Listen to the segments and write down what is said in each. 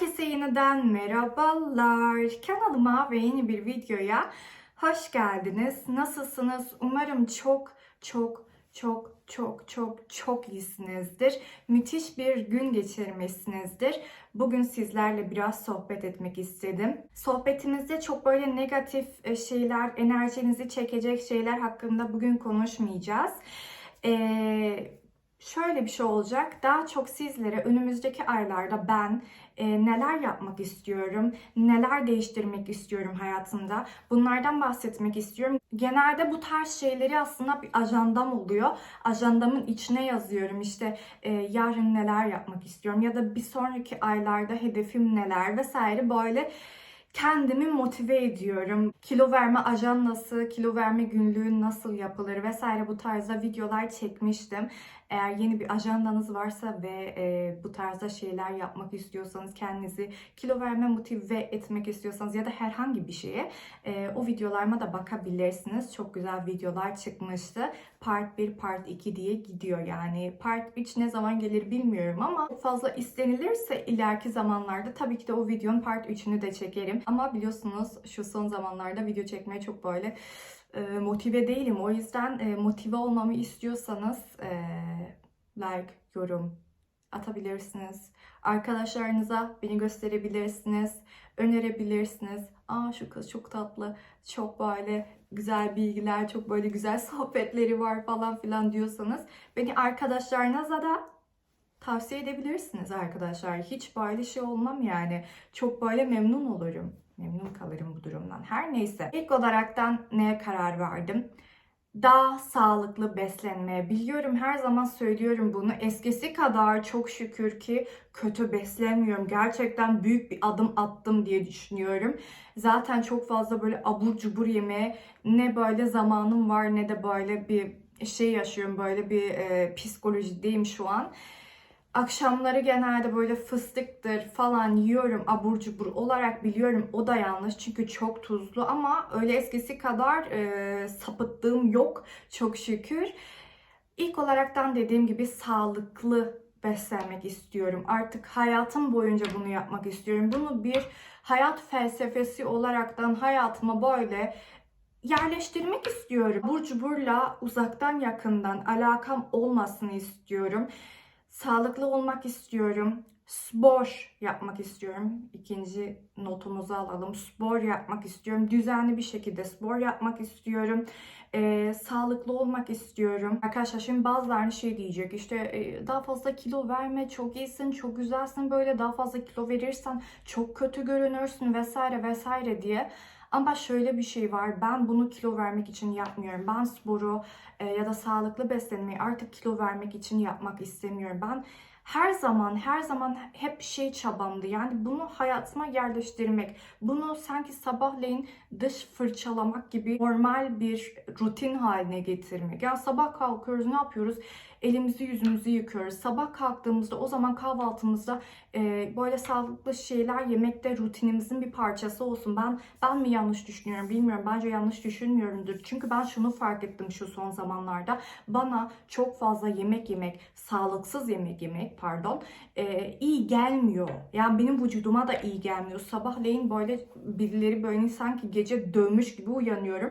Herkese yeniden merhabalar. Kanalıma ve yeni bir videoya hoş geldiniz. Nasılsınız? Umarım çok çok çok çok çok çok iyisinizdir. Müthiş bir gün geçirmişsinizdir. Bugün sizlerle biraz sohbet etmek istedim. Sohbetimizde çok böyle negatif e, şeyler, enerjinizi çekecek şeyler hakkında bugün konuşmayacağız. Ee, şöyle bir şey olacak. Daha çok sizlere önümüzdeki aylarda ben e, neler yapmak istiyorum, neler değiştirmek istiyorum hayatımda. Bunlardan bahsetmek istiyorum. Genelde bu tarz şeyleri aslında bir ajandam oluyor. Ajandamın içine yazıyorum. İşte e, yarın neler yapmak istiyorum ya da bir sonraki aylarda hedefim neler vesaire böyle kendimi motive ediyorum. Kilo verme ajandası, kilo verme günlüğü nasıl yapılır vesaire bu tarzda videolar çekmiştim. Eğer yeni bir ajandanız varsa ve e, bu tarzda şeyler yapmak istiyorsanız, kendinizi kilo verme motive etmek istiyorsanız ya da herhangi bir şeye e, o videolarıma da bakabilirsiniz. Çok güzel videolar çıkmıştı. Part 1, Part 2 diye gidiyor yani. Part 3 ne zaman gelir bilmiyorum ama fazla istenilirse ileriki zamanlarda tabii ki de o videonun Part 3'ünü de çekerim. Ama biliyorsunuz şu son zamanlarda video çekmeye çok böyle e, motive değilim. O yüzden e, motive olmamı istiyorsanız e, like, yorum atabilirsiniz. Arkadaşlarınıza beni gösterebilirsiniz, önerebilirsiniz. Aa şu kız çok tatlı, çok böyle güzel bilgiler, çok böyle güzel sohbetleri var falan filan diyorsanız beni arkadaşlarınıza da tavsiye edebilirsiniz arkadaşlar. Hiç böyle şey olmam yani. Çok böyle memnun olurum. Memnun kalırım bu durumdan. Her neyse. İlk olaraktan neye karar verdim? Daha sağlıklı beslenmeye. Biliyorum her zaman söylüyorum bunu. Eskisi kadar çok şükür ki kötü beslenmiyorum. Gerçekten büyük bir adım attım diye düşünüyorum. Zaten çok fazla böyle abur cubur yemeye ne böyle zamanım var ne de böyle bir şey yaşıyorum. Böyle bir e, psikolojideyim şu an. Akşamları genelde böyle fıstıktır falan yiyorum abur cubur olarak biliyorum o da yanlış çünkü çok tuzlu ama öyle eskisi kadar e, sapıttığım yok çok şükür. İlk olaraktan dediğim gibi sağlıklı beslenmek istiyorum. Artık hayatım boyunca bunu yapmak istiyorum. Bunu bir hayat felsefesi olaraktan hayatıma böyle yerleştirmek istiyorum. Abur cuburla uzaktan yakından alakam olmasını istiyorum. Sağlıklı olmak istiyorum. Spor yapmak istiyorum. İkinci notumuzu alalım. Spor yapmak istiyorum. Düzenli bir şekilde spor yapmak istiyorum. Ee, sağlıklı olmak istiyorum. Arkadaşlar şimdi bazıları şey diyecek işte e, daha fazla kilo verme çok iyisin çok güzelsin böyle daha fazla kilo verirsen çok kötü görünürsün vesaire vesaire diye. Ama şöyle bir şey var. Ben bunu kilo vermek için yapmıyorum. Ben sporu e, ya da sağlıklı beslenmeyi artık kilo vermek için yapmak istemiyorum. Ben her zaman her zaman hep şey çabamdı. Yani bunu hayatıma yerleştirmek. Bunu sanki sabahleyin dış fırçalamak gibi normal bir rutin haline getirmek. Yani sabah kalkıyoruz ne yapıyoruz? Elimizi yüzümüzü yıkıyoruz. Sabah kalktığımızda o zaman kahvaltımızda e, böyle sağlıklı şeyler yemekte rutinimizin bir parçası olsun. Ben ben mi yanlış düşünüyorum bilmiyorum. Bence yanlış düşünmüyorumdur. Çünkü ben şunu fark ettim şu son zamanlarda. Bana çok fazla yemek yemek, sağlıksız yemek yemek pardon e, iyi gelmiyor. Yani benim vücuduma da iyi gelmiyor. Sabahleyin böyle birileri böyle sanki gece dövmüş gibi uyanıyorum.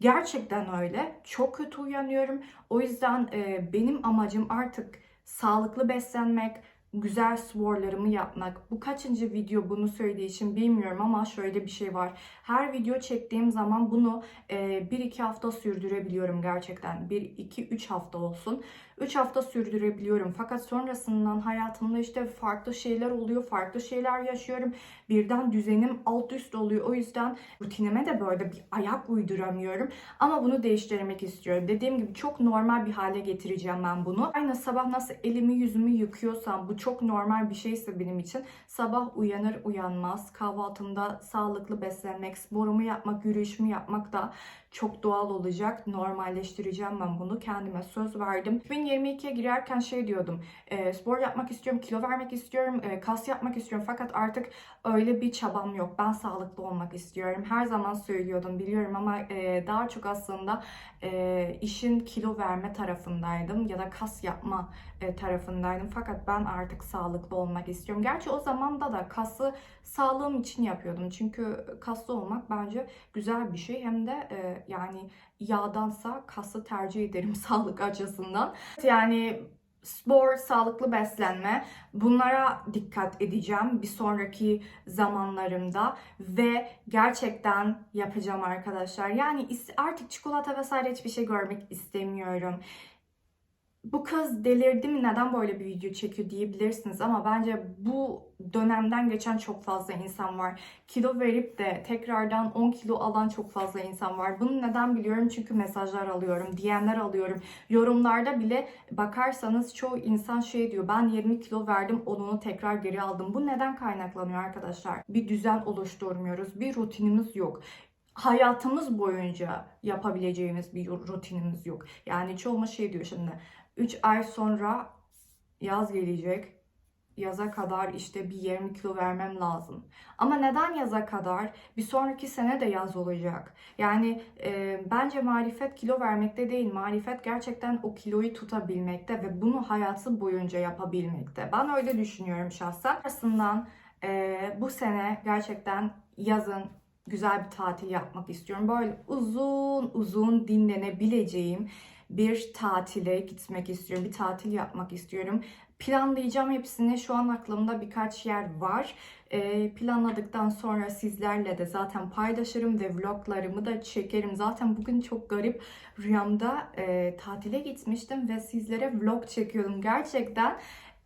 Gerçekten öyle. Çok kötü uyanıyorum. O yüzden e, benim amacım artık sağlıklı beslenmek, güzel sporlarımı yapmak. Bu kaçıncı video bunu söylediği için bilmiyorum ama şöyle bir şey var. Her video çektiğim zaman bunu e, 1-2 hafta sürdürebiliyorum gerçekten. 1-2-3 hafta olsun. 3 hafta sürdürebiliyorum. Fakat sonrasından hayatımda işte farklı şeyler oluyor. Farklı şeyler yaşıyorum. Birden düzenim alt üst oluyor. O yüzden rutinime de böyle bir ayak uyduramıyorum. Ama bunu değiştirmek istiyorum. Dediğim gibi çok normal bir hale getireceğim ben bunu. Aynı sabah nasıl elimi yüzümü yıkıyorsam bu çok normal bir şeyse benim için sabah uyanır uyanmaz kahvaltımda sağlıklı beslenmek, sporumu yapmak, yürüyüşümü yapmak da çok doğal olacak. Normalleştireceğim ben bunu. Kendime söz verdim. 2022'ye girerken şey diyordum. e, spor yapmak istiyorum, kilo vermek istiyorum, e, kas yapmak istiyorum. Fakat artık öyle bir çabam yok. Ben sağlıklı olmak istiyorum. Her zaman söylüyordum biliyorum ama e, daha çok aslında e, işin kilo verme tarafındaydım ya da kas yapma e, tarafındaydım. Fakat ben artık sağlıklı olmak istiyorum. Gerçi o zamanda da kası sağlığım için yapıyordum. Çünkü kaslı olmak bence güzel bir şey. Hem de e, yani yağdansa kası tercih ederim sağlık açısından. Yani spor, sağlıklı beslenme bunlara dikkat edeceğim bir sonraki zamanlarımda ve gerçekten yapacağım arkadaşlar. Yani artık çikolata vesaire hiçbir şey görmek istemiyorum. Bu kız delirdi mi neden böyle bir video çekiyor diyebilirsiniz ama bence bu dönemden geçen çok fazla insan var. Kilo verip de tekrardan 10 kilo alan çok fazla insan var. Bunu neden biliyorum? Çünkü mesajlar alıyorum, DM'ler alıyorum. Yorumlarda bile bakarsanız çoğu insan şey diyor. Ben 20 kilo verdim, onu tekrar geri aldım. Bu neden kaynaklanıyor arkadaşlar? Bir düzen oluşturmuyoruz, bir rutinimiz yok hayatımız boyunca yapabileceğimiz bir rutinimiz yok. Yani çoğumuz şey diyor şimdi 3 ay sonra yaz gelecek. Yaza kadar işte bir 20 kilo vermem lazım. Ama neden yaza kadar? Bir sonraki sene de yaz olacak. Yani e, bence marifet kilo vermekte değil. Marifet gerçekten o kiloyu tutabilmekte ve bunu hayatı boyunca yapabilmekte. Ben öyle düşünüyorum şahsen. Aslında e, bu sene gerçekten yazın güzel bir tatil yapmak istiyorum. Böyle uzun uzun dinlenebileceğim bir tatile gitmek istiyorum. Bir tatil yapmak istiyorum. Planlayacağım hepsini. Şu an aklımda birkaç yer var. Ee, planladıktan sonra sizlerle de zaten paylaşırım ve vloglarımı da çekerim. Zaten bugün çok garip rüyamda e, tatile gitmiştim ve sizlere vlog çekiyordum. Gerçekten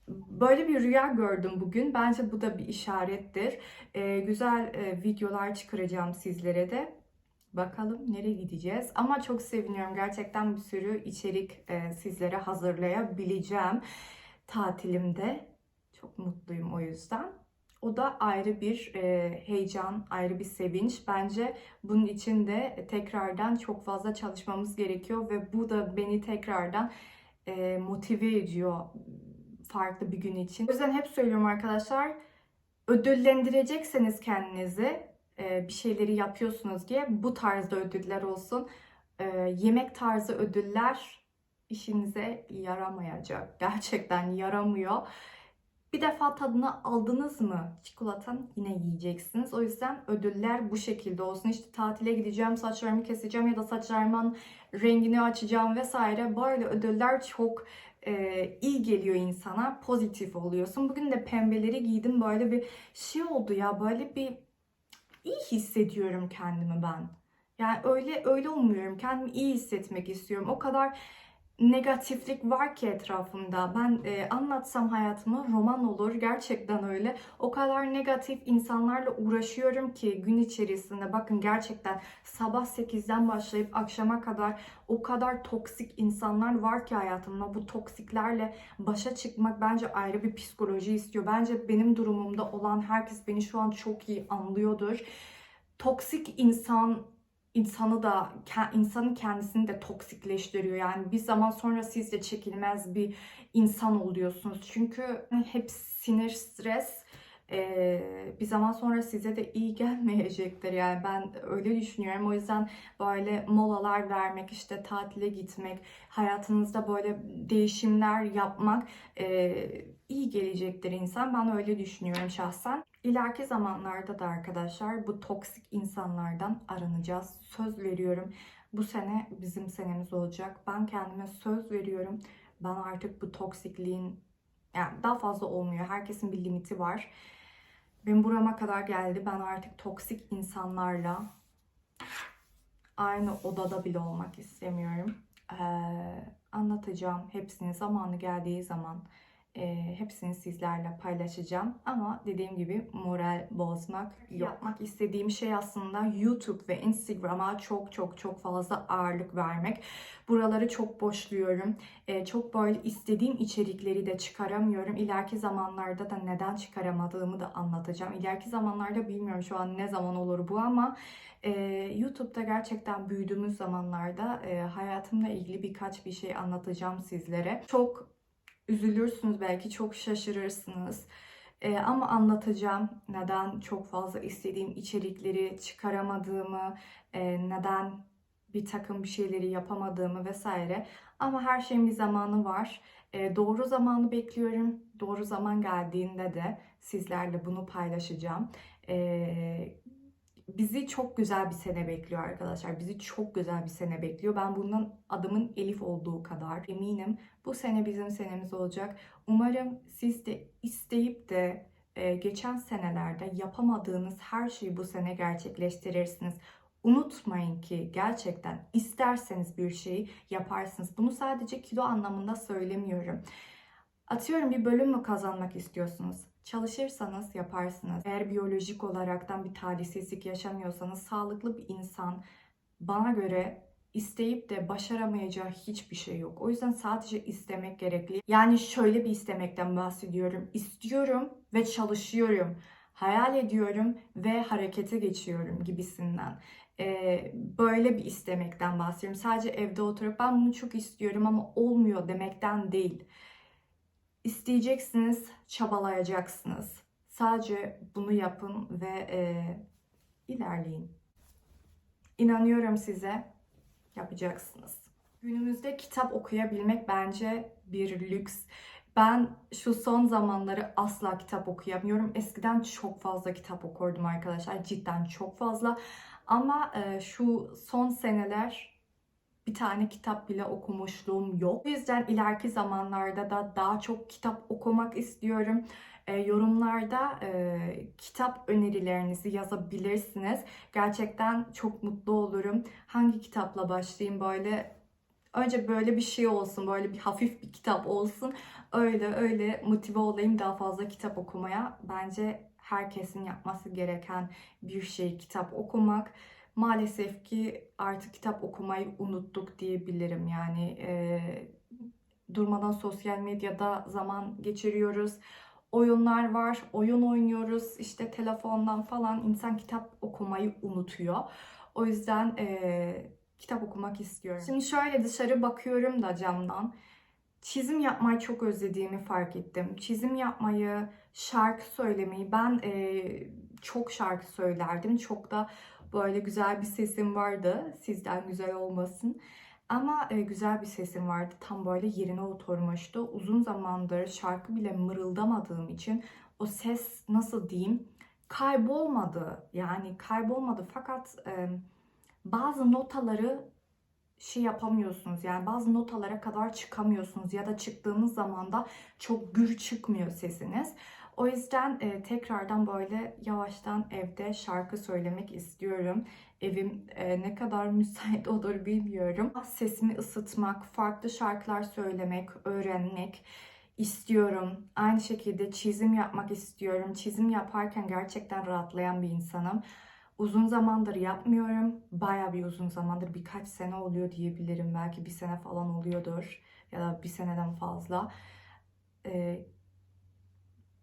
Böyle bir rüya gördüm bugün. Bence bu da bir işarettir. Ee, güzel e, videolar çıkaracağım sizlere de. Bakalım nereye gideceğiz. Ama çok seviniyorum. Gerçekten bir sürü içerik e, sizlere hazırlayabileceğim tatilimde. Çok mutluyum o yüzden. O da ayrı bir e, heyecan, ayrı bir sevinç. Bence bunun için de tekrardan çok fazla çalışmamız gerekiyor ve bu da beni tekrardan e, motive ediyor farklı bir gün için. O yüzden hep söylüyorum arkadaşlar ödüllendirecekseniz kendinizi bir şeyleri yapıyorsunuz diye bu tarzda ödüller olsun. E, yemek tarzı ödüller işinize yaramayacak. Gerçekten yaramıyor. Bir defa tadını aldınız mı çikolatanın yine yiyeceksiniz. O yüzden ödüller bu şekilde olsun. İşte tatile gideceğim, saçlarımı keseceğim ya da saçlarımın rengini açacağım vesaire. Böyle ödüller çok e, iyi geliyor insana. Pozitif oluyorsun. Bugün de pembeleri giydim. Böyle bir şey oldu ya. Böyle bir iyi hissediyorum kendimi ben. Yani öyle öyle olmuyorum. Kendimi iyi hissetmek istiyorum. O kadar negatiflik var ki etrafımda. Ben e, anlatsam hayatımı roman olur. Gerçekten öyle. O kadar negatif insanlarla uğraşıyorum ki gün içerisinde. Bakın gerçekten sabah 8'den başlayıp akşama kadar o kadar toksik insanlar var ki hayatımda. Bu toksiklerle başa çıkmak bence ayrı bir psikoloji istiyor. Bence benim durumumda olan herkes beni şu an çok iyi anlıyordur. Toksik insan insanı da insanın kendisini de toksikleştiriyor. Yani bir zaman sonra siz de çekilmez bir insan oluyorsunuz. Çünkü hep sinir, stres bir zaman sonra size de iyi gelmeyecektir. Yani ben öyle düşünüyorum. O yüzden böyle molalar vermek, işte tatile gitmek, hayatınızda böyle değişimler yapmak iyi gelecektir insan. Ben öyle düşünüyorum şahsen. İleriki zamanlarda da arkadaşlar bu toksik insanlardan aranacağız. Söz veriyorum. Bu sene bizim senemiz olacak. Ben kendime söz veriyorum. Ben artık bu toksikliğin yani daha fazla olmuyor. Herkesin bir limiti var. Benim burama kadar geldi. Ben artık toksik insanlarla aynı odada bile olmak istemiyorum. Ee, anlatacağım hepsini zamanı geldiği zaman E, hepsini sizlerle paylaşacağım. Ama dediğim gibi moral bozmak yok. Yapmak istediğim şey aslında YouTube ve Instagram'a çok çok çok fazla ağırlık vermek. Buraları çok boşluyorum. E, çok böyle istediğim içerikleri de çıkaramıyorum. İleriki zamanlarda da neden çıkaramadığımı da anlatacağım. İleriki zamanlarda bilmiyorum şu an ne zaman olur bu ama e, YouTube'da gerçekten büyüdüğümüz zamanlarda e, hayatımla ilgili birkaç bir şey anlatacağım sizlere. Çok üzülürsünüz belki çok şaşırırsınız. E, ama anlatacağım neden çok fazla istediğim içerikleri çıkaramadığımı, e, neden bir takım bir şeyleri yapamadığımı vesaire. Ama her şeyin bir zamanı var. E, doğru zamanı bekliyorum. Doğru zaman geldiğinde de sizlerle bunu paylaşacağım. E, bizi çok güzel bir sene bekliyor arkadaşlar. Bizi çok güzel bir sene bekliyor. Ben bundan adımın Elif olduğu kadar eminim. Bu sene bizim senemiz olacak. Umarım siz de isteyip de e, geçen senelerde yapamadığınız her şeyi bu sene gerçekleştirirsiniz. Unutmayın ki gerçekten isterseniz bir şeyi yaparsınız. Bunu sadece kilo anlamında söylemiyorum. Atıyorum bir bölüm mü kazanmak istiyorsunuz? Çalışırsanız yaparsınız. Eğer biyolojik olaraktan bir talihsizlik yaşamıyorsanız sağlıklı bir insan bana göre isteyip de başaramayacağı hiçbir şey yok. O yüzden sadece istemek gerekli. Yani şöyle bir istemekten bahsediyorum. İstiyorum ve çalışıyorum. Hayal ediyorum ve harekete geçiyorum gibisinden. Ee, böyle bir istemekten bahsediyorum. Sadece evde oturup ben bunu çok istiyorum ama olmuyor demekten değil. İsteyeceksiniz, çabalayacaksınız. Sadece bunu yapın ve e, ilerleyin. İnanıyorum size yapacaksınız. Günümüzde kitap okuyabilmek bence bir lüks. Ben şu son zamanları asla kitap okuyamıyorum. Eskiden çok fazla kitap okurdum arkadaşlar. Cidden çok fazla. Ama e, şu son seneler bir tane kitap bile okumuşluğum yok. O yüzden ileriki zamanlarda da daha çok kitap okumak istiyorum. E, yorumlarda e, kitap önerilerinizi yazabilirsiniz. Gerçekten çok mutlu olurum. Hangi kitapla başlayayım böyle önce böyle bir şey olsun, böyle bir hafif bir kitap olsun. Öyle öyle motive olayım daha fazla kitap okumaya. Bence herkesin yapması gereken bir şey kitap okumak. Maalesef ki artık kitap okumayı unuttuk diyebilirim. Yani e, durmadan sosyal medyada zaman geçiriyoruz. Oyunlar var, oyun oynuyoruz. İşte telefondan falan insan kitap okumayı unutuyor. O yüzden e, kitap okumak istiyorum. Şimdi şöyle dışarı bakıyorum da camdan. Çizim yapmayı çok özlediğimi fark ettim. Çizim yapmayı, şarkı söylemeyi ben e, çok şarkı söylerdim. Çok da böyle güzel bir sesim vardı. Sizden güzel olmasın. Ama e, güzel bir sesim vardı. Tam böyle yerine oturmuştu. Uzun zamandır şarkı bile mırıldamadığım için o ses nasıl diyeyim kaybolmadı. Yani kaybolmadı fakat e, bazı notaları şey yapamıyorsunuz. Yani bazı notalara kadar çıkamıyorsunuz ya da çıktığınız zaman da çok gür çıkmıyor sesiniz. O yüzden e, tekrardan böyle yavaştan evde şarkı söylemek istiyorum. Evim e, ne kadar müsait olur bilmiyorum. Sesimi ısıtmak, farklı şarkılar söylemek, öğrenmek istiyorum. Aynı şekilde çizim yapmak istiyorum. Çizim yaparken gerçekten rahatlayan bir insanım. Uzun zamandır yapmıyorum. Baya bir uzun zamandır birkaç sene oluyor diyebilirim. Belki bir sene falan oluyordur ya da bir seneden fazla. Ee,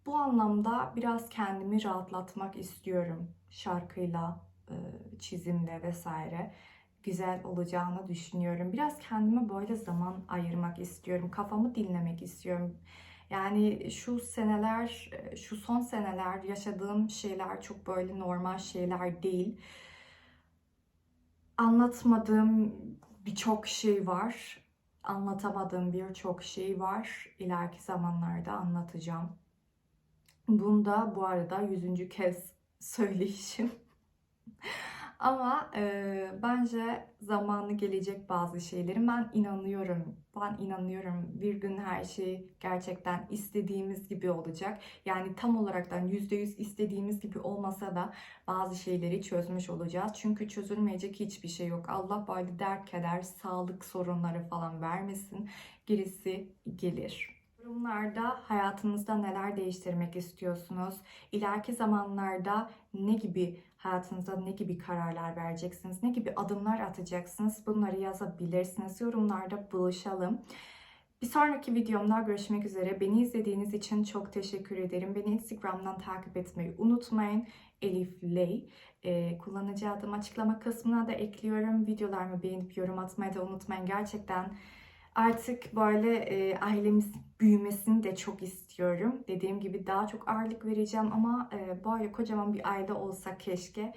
bu anlamda biraz kendimi rahatlatmak istiyorum şarkıyla, e, çizimle vesaire güzel olacağını düşünüyorum. Biraz kendime böyle zaman ayırmak istiyorum. Kafamı dinlemek istiyorum. Yani şu seneler, e, şu son seneler yaşadığım şeyler çok böyle normal şeyler değil. Anlatmadığım birçok şey var. Anlatamadığım birçok şey var. İleriki zamanlarda anlatacağım. Bunda bu arada yüzüncü kez söyleyişim. Ama e, bence zamanı gelecek bazı şeylerin. Ben inanıyorum. Ben inanıyorum. Bir gün her şey gerçekten istediğimiz gibi olacak. Yani tam olaraktan yüzde yüz istediğimiz gibi olmasa da bazı şeyleri çözmüş olacağız. Çünkü çözülmeyecek hiçbir şey yok. Allah böyle dert keder, sağlık sorunları falan vermesin. Gerisi gelir. Yorumlarda hayatınızda neler değiştirmek istiyorsunuz? İleriki zamanlarda ne gibi hayatınızda ne gibi kararlar vereceksiniz? Ne gibi adımlar atacaksınız? Bunları yazabilirsiniz. Yorumlarda buluşalım. Bir sonraki videomda görüşmek üzere. Beni izlediğiniz için çok teşekkür ederim. Beni Instagram'dan takip etmeyi unutmayın. Elif Ley. Ee, kullanıcı adım açıklama kısmına da ekliyorum. Videolarımı beğenip yorum atmayı da unutmayın. Gerçekten artık böyle e, ailemiz büyümesini de çok istiyorum. Dediğim gibi daha çok ağırlık vereceğim ama e, böyle kocaman bir aile olsa keşke.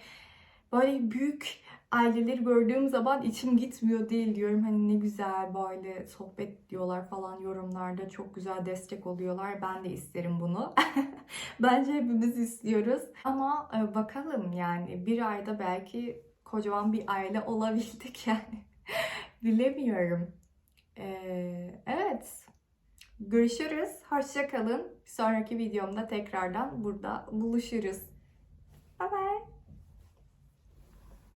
Böyle büyük aileleri gördüğüm zaman içim gitmiyor değil diyorum. Hani ne güzel böyle sohbet diyorlar falan yorumlarda. Çok güzel destek oluyorlar. Ben de isterim bunu. Bence hepimiz istiyoruz. Ama e, bakalım yani bir ayda belki kocaman bir aile olabildik yani. Bilemiyorum. Ee, evet. Görüşürüz. Hoşça kalın. Bir sonraki videomda tekrardan burada buluşuruz. Bye bye.